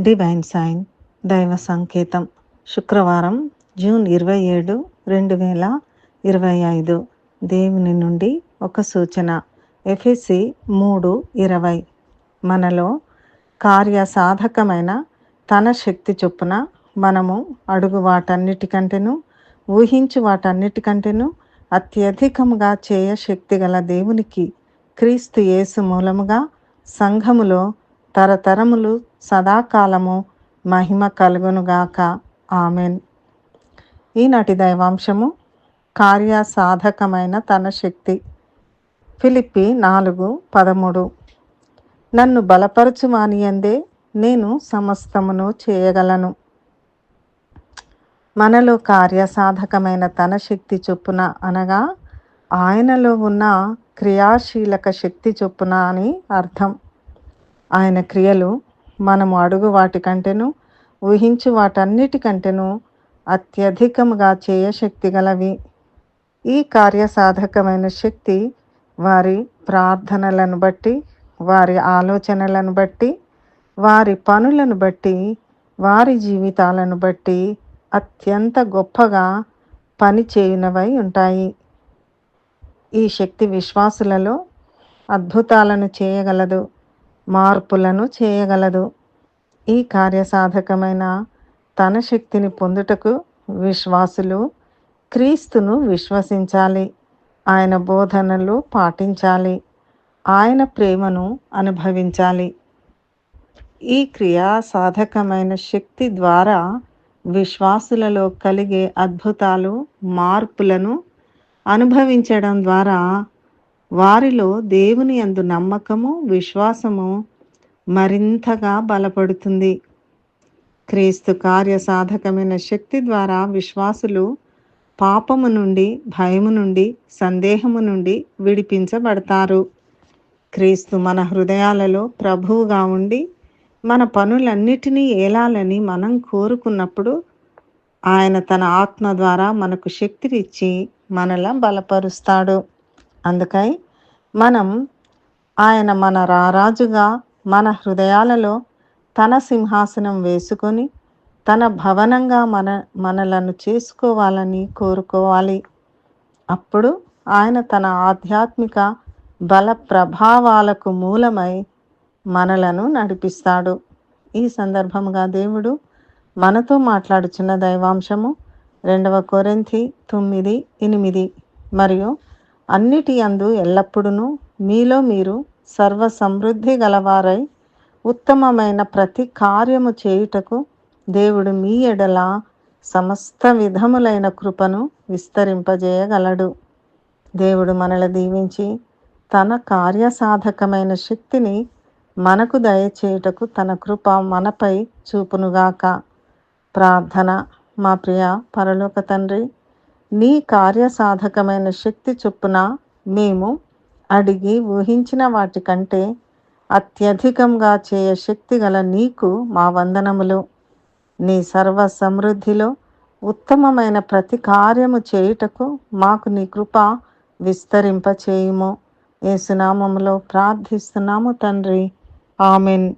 Divine sign దైవ సంకేతం. శుక్రవారం జూన్ ఇరవై ఏడు రెండు వేల ఇరవై ఐదు. దేవుని నుండి ఒక సూచన. ఎఫ్ఎసి మూడు ఇరవై. మనలో కార్య సాధకమైన తన శక్తి చొప్పున మనము అడుగు వాటన్నిటికంటేను ఊహించు వాటన్నిటికంటేను అత్యధికముగా చేయ శక్తి గల దేవునికి క్రీస్తు యేసు మూలముగా సంఘములో తరతరములు సదాకాలము మహిమ కలుగునుగాక. ఆమెన్. ఈనాటి దైవాంశము కార్య సాధకమైన తన శక్తి. ఫిలిప్పి నాలుగు పదమూడు. నన్ను బలపరచు మానియందే నేను సమస్తమును చేయగలను. మనలో కార్యసాధకమైన తన శక్తి చొప్పున అనగా ఆయనలో ఉన్న క్రియాశీలక శక్తి చొప్పున అని అర్థం. ఆయన క్రియలు మనము అడుగు వాటికంటేను ఊహించు వాటన్నిటికంటేను అత్యధికముగా చేయశక్తి గలవి. ఈ కార్యసాధకమైన శక్తి వారి ప్రార్థనలను బట్టి వారి ఆలోచనలను బట్టి వారి పనులను బట్టి వారి జీవితాలను బట్టి అత్యంత గొప్పగా పనిచేయనవై ఉంటాయి. ఈ శక్తి విశ్వాసులలో అద్భుతాలను చేయగలదు. మార్పులను చేయగలదు. ఈ కార్యసాధకమైన తన శక్తిని పొందుటకు విశ్వాసులు క్రీస్తును విశ్వసించాలి. ఆయన బోధనలు పాటించాలి. ఆయన ప్రేమను అనుభవించాలి. ఈ క్రియా సాధకమైన శక్తి ద్వారా విశ్వాసులలో కలిగే అద్భుతాలు మార్పులను అనుభవించడం ద్వారా వారిలో దేవుని అందు నమ్మకము విశ్వాసము మరింతగా బలపడుతుంది. క్రీస్తు కార్య సాధకమైన శక్తి ద్వారా విశ్వాసులు పాపము నుండి భయము నుండి సందేహము నుండి విడిపించబడతారు. క్రీస్తు మన హృదయాలలో ప్రభువుగా ఉండి మన పనులన్నిటినీ ఏలాలని మనం కోరుకున్నప్పుడు ఆయన తన ఆత్మ ద్వారా మనకు శక్తినిచ్చి మనలా బలపరుస్తాడు. అందుకై మనం ఆయన మన రారాజుగా మన హృదయాలలో తన సింహాసనం వేసుకొని తన భవనంగా మన మనలను చేసుకోవాలని కోరుకోవాలి. అప్పుడు ఆయన తన ఆధ్యాత్మిక బల ప్రభావాలకు మూలమై మనలను నడిపిస్తాడు. ఈ సందర్భంగా దేవుడు మనతో మాట్లాడుచున్న దైవాంశము రెండవ కొరింథి తొమ్మిది ఎనిమిది. మరియు అన్నిటి అందు ఎల్లప్పుడూ మీలో మీరు సర్వ సమృద్ధి గలవారై ఉత్తమమైన ప్రతి కార్యము చేయుటకు దేవుడు మీ ఎడల సమస్త విధములైన కృపను విస్తరింపజేయగలడు. దేవుడు మనల దీవించి తన కార్యసాధకమైన శక్తిని మనకు దయచేయుటకు తన కృప మనపై చూపునుగాక. ప్రార్థన మా ప్రియ పరలోక తండ్రి నీ కార్యసాధకమైన శక్తి చొప్పున మేము అడిగి ఊహించిన వాటికంటే అత్యధికంగా చేయ శక్తి గల నీకు మా వందనములు. నీ సర్వ సమృద్ధిలో ఉత్తమమైన ప్రతి కార్యము చేయుటకు మాకు నీ కృప విస్తరింపచేయుము. ఏసునామములో ప్రార్థిస్తున్నాము తండ్రి. ఆమెన్.